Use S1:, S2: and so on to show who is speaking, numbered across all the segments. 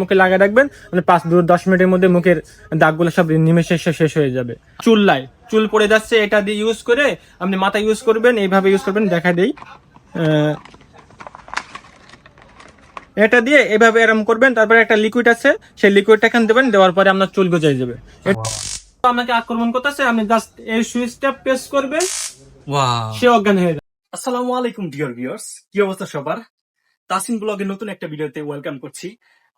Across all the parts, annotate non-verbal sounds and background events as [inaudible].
S1: মুখে লাগিয়ে রাখবেন মানে পাঁচ দু দশ মিনিটের মধ্যে মুখের দাগগুলো সব নিমেষে শেষ শেষ হয়ে যাবে। চুল্লায়। চুল পড়ে যাচ্ছে এটা দিয়ে ইউজ করে আপনি মাথা ইউজ করবেন এইভাবে ইউজ করবেন দেখা দেই। এটা দিয়ে এভাবে এরম করবেন তারপরে একটা লিকুইড আছে সেই লিকুইডটা এখানে দেবেন দেওয়ার পরে আপনার চুল গজাই যাবে। আপনাকে আক্রমণ করতেছে আপনি জাস্ট এই সুইচটা প্রেস করবেন
S2: ওয়াও
S1: সে অজ্ঞান হয়ে যাবে।
S2: আসসালামু আলাইকুম ডিয়ার ভিউয়ার্স কি অবস্থা সবার? তাসিন ব্লগের নতুন একটা ভিডিওতে ওয়েলকাম করছি।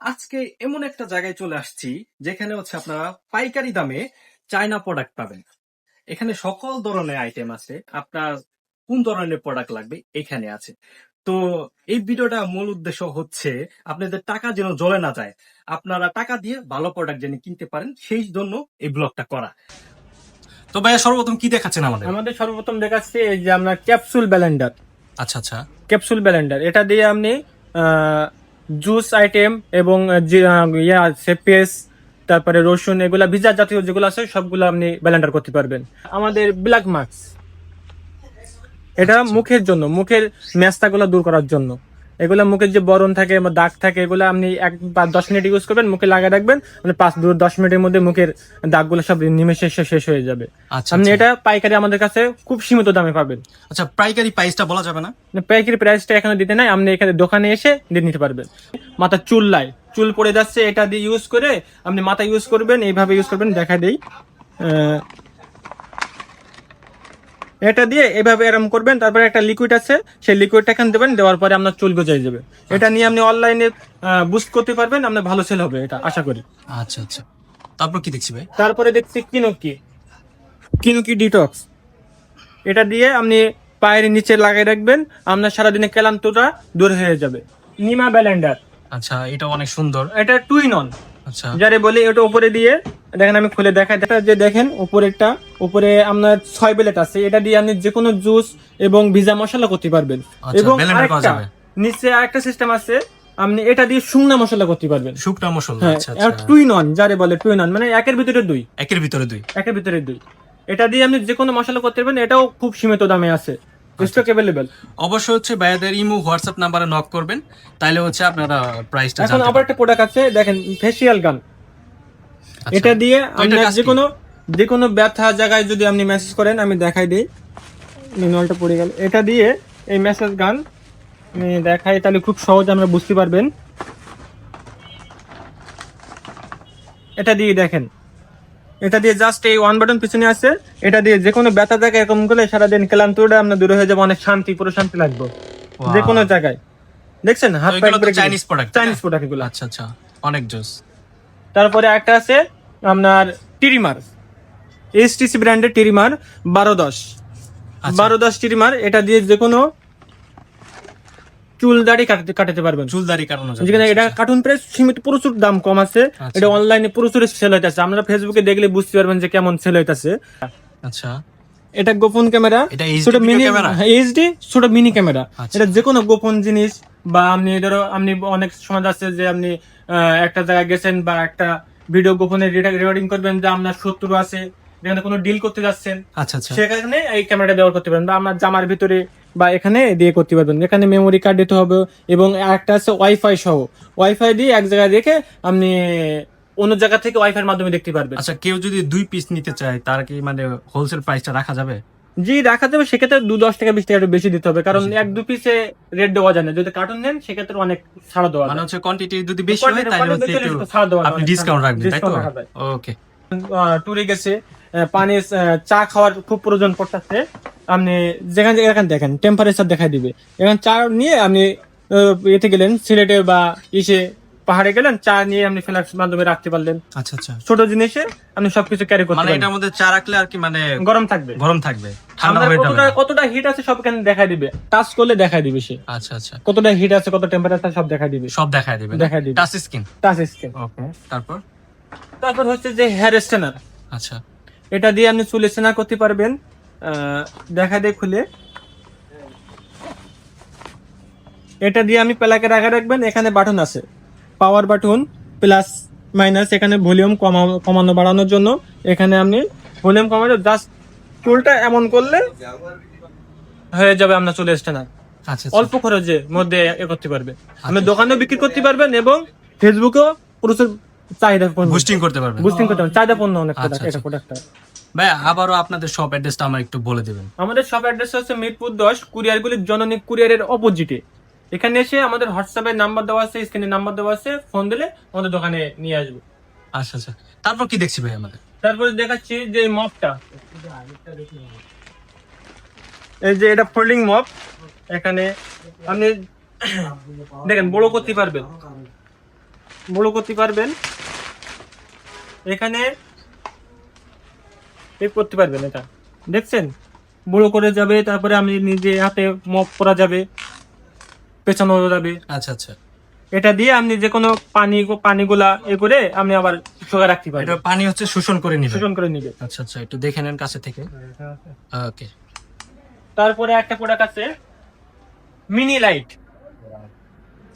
S2: আজকে এমন একটা জায়গায় চলে আসছি যেখানে হচ্ছে আপনারা পাইকারি দামে চায়না প্রোডাক্ট পাবেন। এখানে সকল ধরনের আইটেম আছে। আপনার কোন ধরনের প্রোডাক্ট লাগবে এখানে আছে। তো এই ভিডিওটা মূল উদ্দেশ্য হচ্ছে আপনাদের টাকা যেন জ্বলে না যায়। আপনারা টাকা দিয়ে ভালো প্রোডাক্ট যেন কিনতে পারেন সেই জন্য এই ব্লগটা করা। তো ভাইয়া সর্বপ্রথম কি দেখাচ্ছেন আমাদের?
S1: আমাদের সর্বপ্রথম দেখাচ্ছি এই যে আমরা ক্যাপসুল ব্যালেন্ডার
S2: আচ্ছা আচ্ছা।
S1: ক্যাপসুল ব্যালেন্ডার এটা দিয়ে আপনি জুস আইটেম এবং ইয়া তারপরে রসুন, এগুলা, ভিজা জাতীয় যেগুলো আছে, সবগুলো আপনি ব্যালেন্ডার করতে পারবেন। আমাদের ব্ল্যাক মাস্ক। এটা মুখের জন্য, মুখের ম্যাস্তাগুলো দূর করার জন্য। এগুলো মুখের যে বরণ থাকে বা দাগ থাকে এগুলো আপনি এক বা দশ মিনিট ইউজ করবেন মুখে লাগিয়ে রাখবেন মানে পাঁচ দু দশ মিনিটের মধ্যে মুখের দাগগুলো সব নিমেষে শেষ হয়ে যাবে।
S2: আচ্ছা
S1: আপনি
S2: আচ্ছা।
S1: এটা পাইকারি আমাদের কাছে খুব সীমিত দামে পাবেন।
S2: আচ্ছা পাইকারি প্রাইসটা বলা যাবে না?
S1: পাইকারি প্রাইসটা এখানে দিতে নাই আপনি এখানে দোকানে এসে দিয়ে নিতে পারবেন। মাথা চুল্লায় চুল পড়ে যাচ্ছে এটা দিয়ে ইউজ করে আপনি মাথা ইউজ করবেন এইভাবে ইউজ করবেন দেখা দেই। এটা দিয়ে এভাবে এরম করবেন তারপরে একটা লিকুইড আছে সেই লিকুইডটা এখানে দেবেন দেওয়ার পরে আপনার চুল গজাই যাবে। এটা নিয়ে আপনি অনলাইনে বুস্ট করতে পারবেন আপনার ভালো সেল হবে এটা আশা করি।
S2: আচ্ছা আচ্ছা। তারপর কি দেখছি ভাই?
S1: তারপরে দেখছি কিনোকি। কিনোকি ডিটক্স এটা দিয়ে আপনি পায়ের নিচে লাগিয়ে রাখবেন আপনার সারাদিনে ক্লান্তটা দূর হয়ে যাবে। নিমা ব্যালেন্ডার
S2: আচ্ছা এটা অনেক সুন্দর।
S1: এটা টুইন অন যারে বলে ওটা উপরে দিয়ে দেখেন আমি খুলে দেখাই। এটা যে দেখেন উপরেরটা উপরে আপনার ছয় বেলেট আছে। এটা দিয়ে আপনি যে কোনো জুস এবং ভিজা মশলা করতে পারবেন।
S2: আচ্ছা,
S1: এবং আরেকটা নিচে আরেকটা সিস্টেম আছে। আপনি এটা দিয়ে শুকনা মশলা করতে পারবেন।
S2: শুকনা মশলা
S1: হ্যাঁ
S2: আচ্ছা আচ্ছা।
S1: টুইন অন যারে বলে টুই নন মানে একের ভিতরে দুই।
S2: একের ভিতরে দুই।
S1: একের ভিতরে দুই। এটা দিয়ে আপনি যে কোনো মশলা করতে পারবেন এটাও খুব সীমিত দামে আছে।
S2: আচ্ছা।
S1: স্টক অ্যাভেলেবেল
S2: অবশ্যই হচ্ছে ভাইয়াদের ইমো হোয়াটসঅ্যাপ নাম্বারে নক করবেন তাইলে হচ্ছে আপনারা প্রাইসটা
S1: এখন আবার একটা প্রোডাক্ট আছে দেখেন ফেসিয়াল গান এটা দিয়ে আপনি যে কোনো যে কোনো ব্যথা জায়গায় যদি আপনি মেসেজ করেন আমি দেখাই দিই। ম্যানুয়ালটা পড়ে গেল। এটা দিয়ে এই মেসেজ গান আমি দেখাই তাহলে খুব সহজে আমরা বুঝতে পারবেন। এটা দিয়ে দেখেন এটা দিয়ে জাস্ট এই ওয়ান বাটন পিছনে আছে। এটা দিয়ে যে কোনো ব্যথা জায়গায় এরকম করলে সারাদিন ক্লান্তটা আপনার দূরে হয়ে যাবে অনেক শান্তি পুরো শান্তি লাগবে. যে কোনো জায়গায়। দেখছেন? হাত
S2: এগুলো চাইনিজ প্রোডাক্ট
S1: চাইনিজ প্রোডাক্ট এগুলো।
S2: আচ্ছা আচ্ছা। অনেক জোস।
S1: তারপরে একটা আছে আপনার টিরিমার এসটিসি ব্র্যান্ডের টিরিমার বারো দশ।
S2: আচ্ছা।
S1: বারো দশ টিরিমার এটা দিয়ে যে কোনো চুল দাড়ি কাটাতে কাটাতে পারবেন।
S2: চুলদারি কাটানো যাবে
S1: যেখানে এটা কার্টুন প্রাইস সীমিত প্রচুর দাম কম আছে।
S2: আচ্ছা।
S1: এটা অনলাইনে প্রচুর সেল হইতেছে। আপনারা ফেসবুকে দেখলে বুঝতে পারবেন যে কেমন সেল হইতেছে।
S2: আচ্ছা।
S1: এটা গোপন ক্যামেরা ছোট মিনি? এইচডি ছোট মিনি ক্যামেরা।
S2: আচ্ছা।
S1: এটা যে কোনো গোপন জিনিস বা আপনি ধরো আপনি অনেক সময় আছে যে আপনি একটা জায়গায় গেছেন বা একটা ভিডিও গোপনে রেকর্ডিং করবেন যে আপনার শত্রু আছে যেখানে কোনো ডিল করতে যাচ্ছেন।
S2: আচ্ছা আচ্ছা।
S1: সেখানে এই ক্যামেরাটা ব্যবহার করতে পারেন বা আপনার জামার ভিতরে বা এখানে দিয়ে করতে পারবেন। এখানে মেমোরি কার্ড দিতে হবে এবং একটা আছে ওয়াইফাই সহ। ওয়াইফাই দিয়ে এক জায়গায় রেখে আপনি অন্য জায়গা থেকে ওয়াইফাই এর মাধ্যমে দেখতে পারবেন।
S2: আচ্ছা কেউ যদি দুই পিস নিতে চায় তার কি মানে হোলসেল প্রাইসটা রাখা যাবে?
S1: জি রাখা যাবে। সেক্ষেত্রে দু দশ টাকা বিশ টাকা একটু বেশি দিতে হবে। কারণ এক দু পিসে রেট দেওয়া যায় না। যদি কার্টুন নেন সেক্ষেত্রে অনেক ছাড় দেওয়া
S2: মানে হচ্ছে কোয়ান্টিটি যদি বেশি হয় তাহলে হচ্ছে একটু
S1: ছাড় দেওয়া
S2: আপনি ডিসকাউন্ট রাখবেন তাই তো। ওকে
S1: ট্যুরে গেছে। পানি চা খাওয়ার খুব প্রয়োজন পড়তেছে। আপনি যেখানে এখানে দেখেন টেম্পারেচার দেখাই দিবে। এখানে চা নিয়ে আপনি এতে গেলেন সিলেটে বা ইসে পাহাড়ে গেলেন চা নিয়ে আপনি ফ্ল্যাশ মাধ্যমে রাখতে পারলেন।
S2: আচ্ছা আচ্ছা।
S1: ছোট জিনিসে আপনি সবকিছু ক্যারি করতে
S2: মানে এটার মধ্যে চা রাখলে আর কি মানে
S1: গরম থাকবে।
S2: গরম থাকবে ঠান্ডা হয়ে যাবে।
S1: কতটা হিট আছে সব এখানে দেখাই দিবে। টাচ করলে দেখাই দিবে সে।
S2: আচ্ছা আচ্ছা।
S1: কতটা হিট আছে কত টেম্পারেচার সব দেখাই দিবে।
S2: সব দেখায় দিবে
S1: দেখায় দিবে।
S2: Touch screen
S1: touch screen
S2: okay তারপর?
S1: তারপর হচ্ছে যে হেয়ার স্টেনার
S2: আচ্ছা।
S1: এটা দিয়ে আপনি চুল স্টেনার করতে পারবেন দেখা দিয়ে খুলে। এটা দিয়ে আমি প্লাকে রাখা রাখবেন এখানে বাটন আছে। পাওয়ার বাটন প্লাস মাইনাস এখানে ভলিউম কমানো বাড়ানোর জন্য। এখানে আপনি ভলিউম কমানো জাস্ট চুলটা এমন করলে হয়ে যাবে আপনার চুল স্টেনার।
S2: আচ্ছা আচ্ছা।
S1: অল্প খরচে মধ্যে এ করতে পারবে। আপনি দোকানেও বিক্রি করতে পারবেন এবং ফেসবুকেও প্রচুর চাহিদা
S2: বুস্টিং করতে পারবেন।
S1: বুস্টিং করতে হবে চাহিদা পণ্য অনেক product, এটা। প্রোডাক্টটা
S2: ভাই আবারও আপনাদের শপ অ্যাড্রেসটা আমার একটু বলে দেবেন।
S1: আমাদের শপ অ্যাড্রেস হচ্ছে মিরপুর দশ কুরিয়ারগুলির জননী কুরিয়ারের অপোজিটে এখানে এসে আমাদের হোয়াটসঅ্যাপে নাম্বার দেওয়া আছে স্ক্রিনে নাম্বার দেওয়া আছে ফোন দিলে আমাদের দোকানে নিয়ে আসব।
S2: আচ্ছা আচ্ছা। তারপর কি দেখছি ভাই আমাদের?
S1: তারপরে দেখাচ্ছি যে মপটা এই যে এটা ফোল্ডিং মপ এখানে আপনি দেখেন বড় করতে পারবেন। বড় করতে পারবেন। এখানে এই করতে পারবেন এটা। দেখছেন? বড় করে যাবে তারপরে আমি নিজে হাতে মপ করা যাবে পেছানো যাবে।
S2: আচ্ছা আচ্ছা।
S1: এটা দিয়ে আপনি যে কোনো পানি পানিগুলা এ করে আপনি আবার শুকায় রাখতে
S2: এটা পানি হচ্ছে শোষণ করে নিবে।
S1: শোষণ করে নিবে।
S2: আচ্ছা আচ্ছা একটু দেখে নেন কাছে থেকে। ওকে।
S1: তারপরে একটা প্রোডাক্ট আছে মিনি লাইট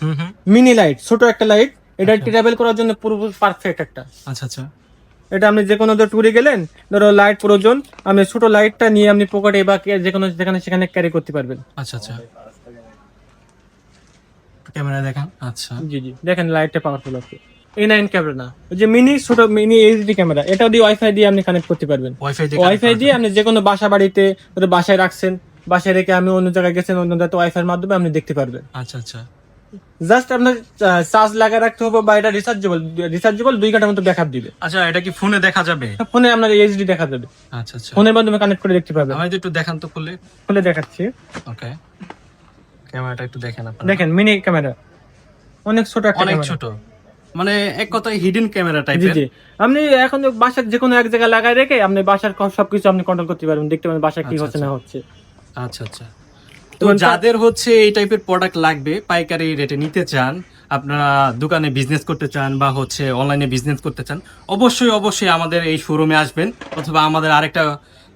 S2: হুম হুম।
S1: মিনি লাইট ছোট একটা লাইট এটা। ট্রাভেল করার জন্য পুরো পারফেক্ট একটা।
S2: আচ্ছা আচ্ছা।
S1: এটা আপনি যে কোনো ট্যুরে গেলেন ধরো লাইট প্রয়োজন আপনি ছোট লাইটটা নিয়ে আপনি পকেটে বা যে কোনো যেখানে সেখানে ক্যারি করতে পারবেন।
S2: আচ্ছা আচ্ছা। ক্যামেরা দেখান আচ্ছা।
S1: জি জি। দেখেন লাইটটা পাওয়ারফুল আছে। এ নাইন ক্যামেরা না। যে মিনি ছোট মিনি এইচডি ক্যামেরা এটা দিয়ে ওয়াইফাই দিয়ে আপনি কানেক্ট করতে পারবেন।
S2: ওয়াইফাই দিয়ে
S1: আপনি যে কোনো বাসা বাড়িতে ধরো বাসায় রাখছেন বাসায় রেখে আমি অন্য জায়গায় গেছেন অন্য জায়গায় ওয়াইফাই এর মাধ্যমে আপনি দেখতে পারবেন।
S2: আচ্ছা আচ্ছা।
S1: জাস্ট আপনার চার্জ লাগায় রাখতে হবে বা এটা রিচার্জেবল রিচার্জেবল দুই ঘণ্টার মতো ব্যাকআপ দিবে।
S2: আচ্ছা এটা কি ফোনে দেখা যাবে?
S1: ফোনে আপনার এইচডি দেখা যাবে।
S2: আচ্ছা আচ্ছা।
S1: ফোনের মাধ্যমে কানেক্ট করে দেখতে পাবেন।
S2: একটু দেখান তো খুলে।
S1: খুলে দেখাচ্ছি।
S2: ওকে। ক্যামেরাটা একটু দেখেন আপনারা।
S1: দেখেন মিনি ক্যামেরা। অনেক ছোট একটা
S2: অনেক ছোট। মানে এক কথায় হিডেন ক্যামেরা টাইপের
S1: জি আপনি এখন বাসার যে কোনো এক জায়গায় লাগায় রেখে আপনি বাসার সবকিছু আপনি কন্ট্রোল করতে পারবেন। দেখতে পাবেন বাসায় কি
S2: আচ্ছা,
S1: হচ্ছে না হচ্ছে।
S2: আচ্ছা আচ্ছা।
S1: তা-
S2: যাদের হচ্ছে এই টাইপের প্রোডাক্ট লাগবে পাইকারি রেটে নিতে চান আপনারা দোকানে বিজনেস করতে চান বা হচ্ছে অনলাইনে বিজনেস করতে চান অবশ্যই অবশ্যই আমাদের এই শোরুমে আসবেন অথবা আমাদের আরেকটা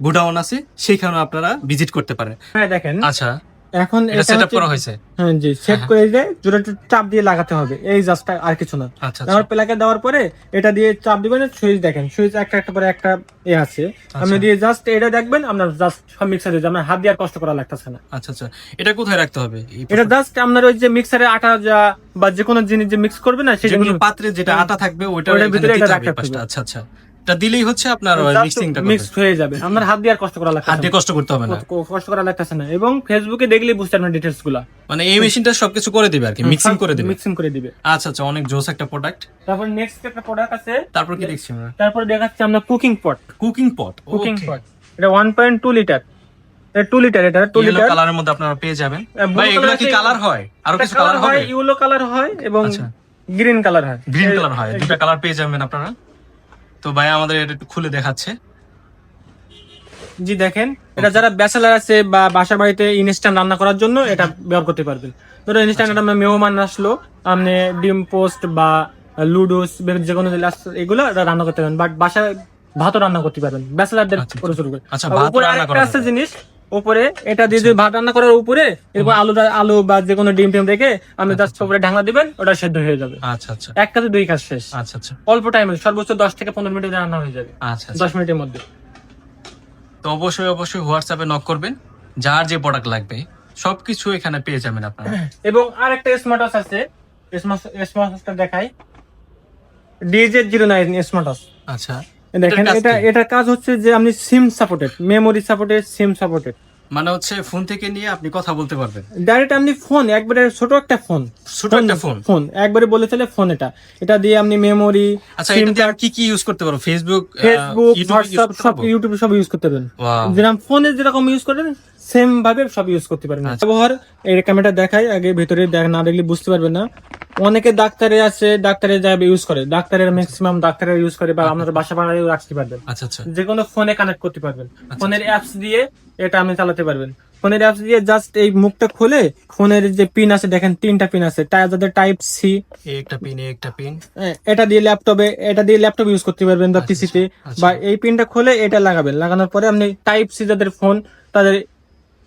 S2: গোডাউন আছে সেইখানেও আপনারা ভিজিট করতে পারেন।
S1: হ্যাঁ দেখেন
S2: আচ্ছা।
S1: এখন
S2: এটা
S1: এটা
S2: সেট
S1: হচ্ছে-
S2: করা হয়েছে?
S1: হ্যাঁ জি সেট করে দিয়ে জোরে একটু চাপ দিয়ে লাগাতে হবে এই জাস্ট আর কিছু না।
S2: আচ্ছা আচ্ছা।
S1: আমার প্লাগে দেওয়ার পরে এটা দিয়ে চাপ দিবেন সুইচ দেখেন সুইচ একটা একটা পরে একটা এ আছে।
S2: আচ্ছা।
S1: আপনি দিয়ে জাস্ট এটা দেখবেন আপনার জাস্ট সব মিক্সার আপনার হাত দিয়ে আর কষ্ট করা লাগতেছে না।
S2: আচ্ছা আচ্ছা। এটা কোথায় রাখতে হবে?
S1: এটা জাস্ট আপনার ওই যে মিক্সারে আটা যা বা যে কোনো জিনিস যে মিক্স করবে না সেই
S2: পাত্রে যেটা আটা থাকবে ওইটা
S1: ভিতরে এটা রাখতে হবে।
S2: আচ্ছা আচ্ছা। এটা দিলেই হচ্ছে আপনার মিক্সিংটা
S1: মিক্স হয়ে যাবে। আপনার হাত দিয়ে আর কষ্ট করা
S2: হাত দিয়ে কষ্ট করতে হবে না।
S1: কষ্ট করা লাগতেছে না। এবং ফেসবুকে দেখলেই বুঝতে পারবেন ডিটেলসগুলা
S2: মানে এই মেশিনটা সবকিছু করে দিবে আর কি মিক্সিং করে দিবে।
S1: মিক্সিং করে দিবে।
S2: আচ্ছা আচ্ছা অনেক জোস একটা প্রোডাক্ট
S1: তারপর নেক্সট একটা প্রোডাক্ট আছে।
S2: তারপর কি দেখছি আমরা?
S1: তারপর দেখাচ্ছি আমরা cooking pot
S2: cooking pot
S1: cooking pot এটা one point two litre two litre এটা টু লিটার
S2: কালারের মধ্যে আপনারা পেয়ে যাবেন। ভাই এগুলো কি কালার হয়? আরও কিছু কালার
S1: হয় কালার হয় এবং
S2: আচ্ছা।
S1: গ্রিন কালার হয়।
S2: গ্রিন কালার হয় দুটো কালার পেয়ে যাবেন আপনারা। তো ভাই আমাদের এটা একটু খুলে দেখাচ্ছে
S1: জি দেখেন এটা যারা ব্যাচেলার আছে বা বাসা বাড়িতে ইনস্ট্যান্ট রান্না করার জন্য এটা ব্যবহার করতে পারবেন ধরো ইনস্ট্যান্ট
S2: আচ্ছা।
S1: আমরা মেহমান আসলো আপনি ডিম পোস্ট বা লুডোস যে কোনো এগুলো রান্না করতে পারবেন বাট বাসায় ভাতও রান্না করতে পারবেন ব্যাচেলারদের
S2: আচ্ছা।
S1: করে শুরু করে
S2: আচ্ছা,
S1: উপরে আরেকটা আছে জিনিস উপরে এটা দিয়ে যদি ভাত রান্না করার উপরে এরপর আলু আলু বা যে কোনো ডিম টিম রেখে আপনি জাস্ট উপরে ঢাকনা দিবেন ওটা সেদ্ধ হয়ে যাবে।
S2: আচ্ছা আচ্ছা।
S1: এক কাজে দুই কাজ শেষ।
S2: আচ্ছা আচ্ছা।
S1: অল্প টাইমে সর্বোচ্চ দশ থেকে পনেরো মিনিটে রান্না হয়ে যাবে।
S2: আচ্ছা আচ্ছা।
S1: দশ মিনিটের মধ্যে।
S2: তো অবশ্যই অবশ্যই হোয়াটসঅ্যাপে নক করবেন। যার যে প্রোডাক্ট লাগবে সবকিছু এখানে পেয়ে যাবেন আপনারা। [clears throat]
S1: এবং আরেকটা স্মার্ট ওয়াচ আছে স্মার্ট ওয়াচটা দেখাই। DJ zero nine smart watch
S2: আচ্ছা।
S1: দেখেন
S2: কাজ
S1: এটা কাজ হচ্ছে যে আপনি SIM supported memory supported SIM supported
S2: মানে হচ্ছে ফোন থেকে নিয়ে আপনি কথা বলতে পারবেন।
S1: ডাইরেক্ট আপনি ফোন একবারে ছোট একটা ফোন
S2: ছোট একটা ফোন
S1: ফোন একবারে বলে চলে ফোন এটা। এটা দিয়ে আপনি মেমোরি
S2: আচ্ছা এটা দিয়ে আর কি কি ইউজ করতে পারো ফেসবুক
S1: ফেসবুক হোয়াটসঅ্যাপ সব ইউটিউবে সব ইউজ করতে
S2: Wow.
S1: যেরকম ফোনে যেরকম ইউজ করেন সেম ভাবে সব ইউজ করতে পারবেন।
S2: আচ্ছা।
S1: ব্যবহার এই ক্যামেরাটা দেখাই আগে ভেতরে দেখ না দেখলে বুঝতে পারবেন না। অনেকে ডাক্তারে আছে ডাক্তারে যাবে ইউজ করে। ডাক্তারের ম্যাক্সিমাম ডাক্তারের ইউজ করে বা আপনার বাসা বাড়ায় রাখতে পারবেন।
S2: আচ্ছা আচ্ছা।
S1: যে কোনো ফোনে কানেক্ট করতে পারবেন। ফোনের অ্যাপস দিয়ে এটা আপনি চালাতে পারবেন। ফোনের অ্যাপস দিয়ে জাস্ট এই মুখটা খুলে ফোনের যে পিন আছে দেখেন তিনটা পিন আছে। যাদের টাইপ সি
S2: একটা পিন একটা পিন
S1: এটা দিয়ে ল্যাপটপে এটা দিয়ে ল্যাপটপ ইউজ করতে পারবেন বা পিসিতে
S2: আচ্ছা।
S1: বা এই পিনটা খুলে এটা লাগাবেন। লাগানোর পরে আপনি টাইপ সি যাদের ফোন তাদের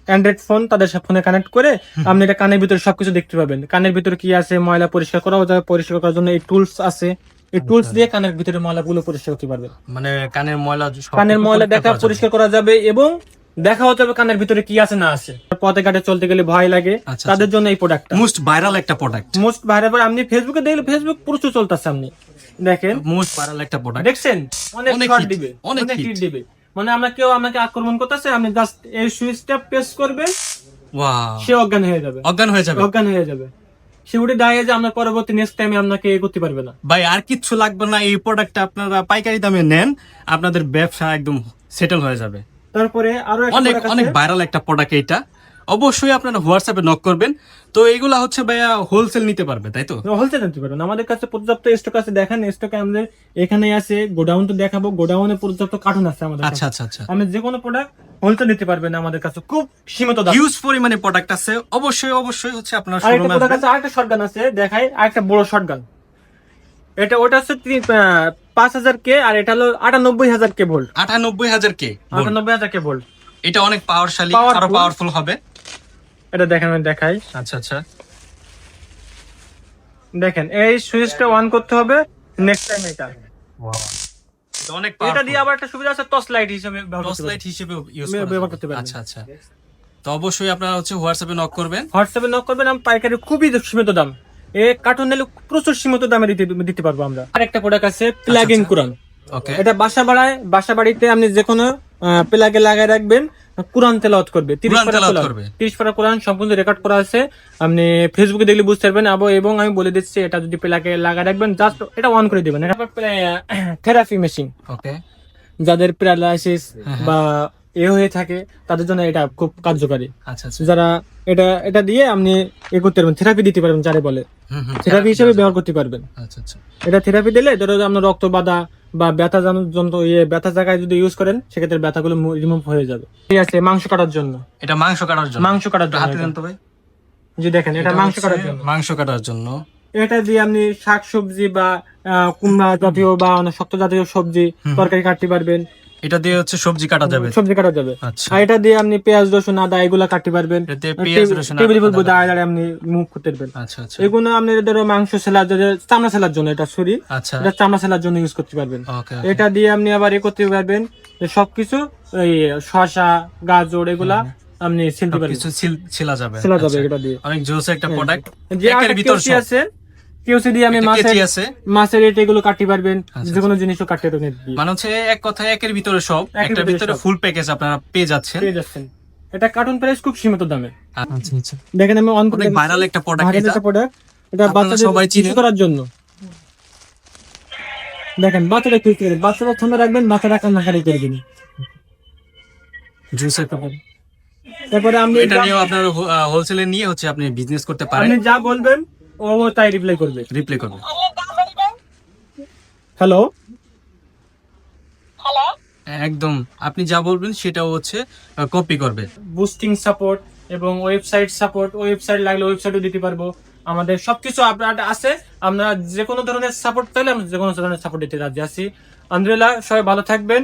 S1: অ্যান্ড্রয়েড ফোন তাদের ফোনে কানেক্ট করে আপনি এটা কানের ভিতরে সবকিছু দেখতে পাবেন। কানের ভিতরে কি আছে ময়লা পরিষ্কার করাও যাবে পরিষ্কার করার জন্য এই টুলস আছে। এই টুলস
S2: আচ্ছা।
S1: দিয়ে কানের ভিতরে ময়লাগুলো পরিষ্কার করতে পারবেন।
S2: মানে কানের ময়লা
S1: কানের ময়লা দেখা পরিষ্কার করা যাবে এবং দেখা হতে হবে কানের ভিতরে কি আছে না আছে। পথে ঘাটে চলতে গেলে ভয় লাগে।
S2: আচ্ছা,
S1: তাদের জন্য এই প্রোডাক্টটা
S2: মোস্ট ভাইরাল একটা প্রোডাক্ট
S1: মোস্ট ভাইরাল আপনি ফেসবুকে দেখলে ফেসবুক প্রচুর চলতেছে আপনি। দেখেন।
S2: মোস্ট ভাইরাল একটা প্রোডাক্ট
S1: দেখছেন? অনেক দিবে।
S2: অনেক
S1: অনেক হিট দিবে। মানে আমরা কেউ আমাকে আক্রমণ করতেছে আপনি জাস্ট এই সুইচটা প্রেস করবেন
S2: ওয়াও
S1: সে অজ্ঞান হয়ে যাবে।
S2: অজ্ঞান হয়ে যাবে?
S1: অজ্ঞান হয়ে যাবে। সে উঠে দাঁড়িয়ে যে আপনার পরবর্তী নেক্সট টাইমে আপনাকে এ করতে পারবে না।
S2: ভাই আর কিচ্ছু লাগবে না এই প্রোডাক্টটা আপনারা পাইকারি দামে নেন আপনাদের ব্যবসা একদম সেটেল হয়ে যাবে।
S1: তারপরে আরও
S2: অনেক অনেক ভাইরাল একটা প্রোডাক্ট এটা অবশ্যই আপনারা হোয়াটসঅ্যাপে নক করবেন। তো এইগুলা হচ্ছে ভাইয়া হোলসেল নিতে পারবে তাই তো?
S1: হোলসেল নিতে পারবেন আমাদের কাছে পর্যাপ্ত স্টক আছে দেখেন স্টক আমাদের এখানে আছে গোডাউন তো দেখাবো গোডাউনে পর্যাপ্ত কার্টুন আছে আমাদের
S2: আচ্ছা আচ্ছা আচ্ছা।
S1: আপনি যে কোনো প্রোডাক্ট হোলসেল নিতে পারবেন আমাদের কাছে খুব সীমিত দাম।
S2: হিউজ পরিমাণে প্রোডাক্ট আছে। অবশ্যই অবশ্যই হচ্ছে আপনার শোরুমে
S1: প্রোডাক্ট
S2: আসবেন।
S1: আছে আরেকটা শটগান আছে দেখাই আরেকটা বড় শটগান এটা ওটা হচ্ছে পাঁচ হাজার কে আর এটা হলো আটানব্বই হাজার কে ভোল্ট
S2: আটানব্বই হাজার কে
S1: আটানব্বই হাজার কে ভোল্ট
S2: এটা অনেক পাওয়ারশালী। আরও পাওয়ারফুল হবে।
S1: এটা দেখেন আমি দেখাই।
S2: আচ্ছা আচ্ছা।
S1: দেখেন এই সুইচটা অন করতে হবে নেক্সট টাইম এটা।
S2: এটা অনেক
S1: এটা দিয়ে আবার একটা সুবিধা আছে টর্চ লাইট হিসেবে
S2: টর্চ লাইট হিসেবে ইউজ
S1: ব্যবহার করতে পারবেন।
S2: আচ্ছা আচ্ছা। তো অবশ্যই আপনারা হচ্ছে হোয়াটসঅ্যাপে নক করবেন।
S1: হোয়াটসঅ্যাপে নক করবেন আমি পাইকারি খুবই সীমিত দাম। এ কার্টুন নিলে প্রচুর সীমিত দামে দিতে দিতে পারব আমরা। প্রোডাক্ট আছে প্লাগ
S2: আচ্ছা। ওকে
S1: এটা বাসা বাড়ায় বাসা বাড়িতে আপনি যে কোনো প্লাগে লাগায় রাখবেন। কোরআন তেলাওয়াত করবে। তিরিশ পারা কোরআন।
S2: করবে।
S1: তিরিশ পারা কোরআন সম্পূর্ণ রেকর্ড করা আছে। আপনি ফেসবুকে দেখলে বুঝতে পারবেন। এবং আমি বলে দিচ্ছি এটা যদি প্লাগে লাগায় রাখবেন জাস্ট এটা অন করে দিবেন। এটা থেরাপি মেশিন
S2: ওকে
S1: যাদের প্যারালাইসিস
S2: হ্যাঁ,
S1: বা এ হয়ে থাকে তাদের জন্য এটা খুব কার্যকারী।
S2: আচ্ছা আচ্ছা।
S1: যারা এটা এটা দিয়ে আপনি এ করতে পারবেন। থেরাপি দিতে পারবেন যারে বলে। থেরাপি হিসেবে ব্যবহার করতে পারবেন।
S2: আচ্ছা আচ্ছা।
S1: এটা থেরাপি দিলে ধরো আপনার রক্ত বাধা বা ব্যথা জানার যন্ত্র ইয়ে ব্যথা জায়গায় যদি ইউজ করেন সেক্ষেত্রে ব্যথাগুলো রিমুভ হয়ে যাবে। ঠিক আছে মাংস কাটার জন্য।
S2: এটা মাংস কাটার জন্য।
S1: মাংস কাটার জন্য
S2: হাতে
S1: জানতে
S2: দেন তো ভাই।
S1: জি দেখেন এটা মাংস কাটার জন্য।
S2: মাংস কাটার জন্য।
S1: এটা দিয়ে আপনি শাক সবজি বা কুমড়া জাতীয় বা শক্ত জাতীয় সবজি তরকারি কাটতে পারবেন।
S2: এটা দিয়ে হচ্ছে সবজি কাটা যাবে।
S1: সবজি কাটা যাবে।
S2: আচ্ছা।
S1: আর এটা দিয়ে আপনি পেঁয়াজ রসুন আদা এগুলা কাটতে পারবেন।
S2: পেঁয়াজ, রসুন,
S1: টেবিল দাঁড়িয়ে আপনি মুভ করতে পারবেন।
S2: আচ্ছা আচ্ছা।
S1: এগুলো আপনি ধরো মাংস সেলার চামড়া সেলার জন্য এটা ছুরি
S2: আচ্ছা।
S1: এটা চামড়া সেলার জন্য ইউজ করতে পারবেন। এটা দিয়ে আপনি আবার এ করতে পারবেন যে সবকিছু এই শসা গাজর এগুলা আপনি ছিলতে পারবেন।
S2: কিছু ছিলা যাবে।
S1: ছেলা যাবে
S2: আচ্ছা।
S1: এটা দিয়ে।
S2: অনেক জোস একটা প্রোডাক্ট
S1: যে
S2: একের ভিতর
S1: আছে? দিয়ে আপনি
S2: একটা
S1: মাছের
S2: আছে।
S1: মাছের রেট এগুলো কাটতে পারবেন
S2: আচ্ছা,
S1: যে কোনো জিনিসও কাটতে পারবেন
S2: মানে হচ্ছে এক কথায় একের ভিতরে সব একটা
S1: ভিতরে
S2: ফুল প্যাকেজ আপনারা পেয়ে যাচ্ছেন।
S1: পেয়ে যাচ্ছেন। এটা কার্টুন প্রাইস খুব সীমিত দামে।
S2: আচ্ছা আচ্ছা।
S1: দেখেন আমি অন করে
S2: ভাইরাল একটা প্রোডাক্ট এটা।
S1: প্রোডাক্ট এটা বাচ্চাদের
S2: সবাই।
S1: করার জন্য। দেখেন বাচ্চারা কি করে। ঠান্ডা রাখবেন বাচ্চারা কান্নাকারি করবেন
S2: জুস একটা
S1: তারপরে আপনি
S2: এটা
S1: যা-
S2: নিয়েও আপনার হোলসেলে নিয়ে হচ্ছে আপনি বিজনেস করতে পারেন।
S1: আপনি যা বলবেন ও তাই রিপ্লাই করবে।
S2: রিপ্লে করবেন
S1: হ্যালো
S2: একদম আপনি যা বলবেন সেটাও হচ্ছে কপি করবে।
S1: বুস্টিং সাপোর্ট এবং ওয়েবসাইট সাপোর্ট ওয়েবসাইট লাগলে ওয়েবসাইটও দিতে পারব। আমাদের সবকিছু আপনার আছে। আমরা যে কোনো ধরনের সাপোর্ট চাইলে আমরা যে কোনো ধরনের সাপোর্ট দিতে রাজি আছি। আলহামদুলিল্লাহ সবাই ভালো থাকবেন।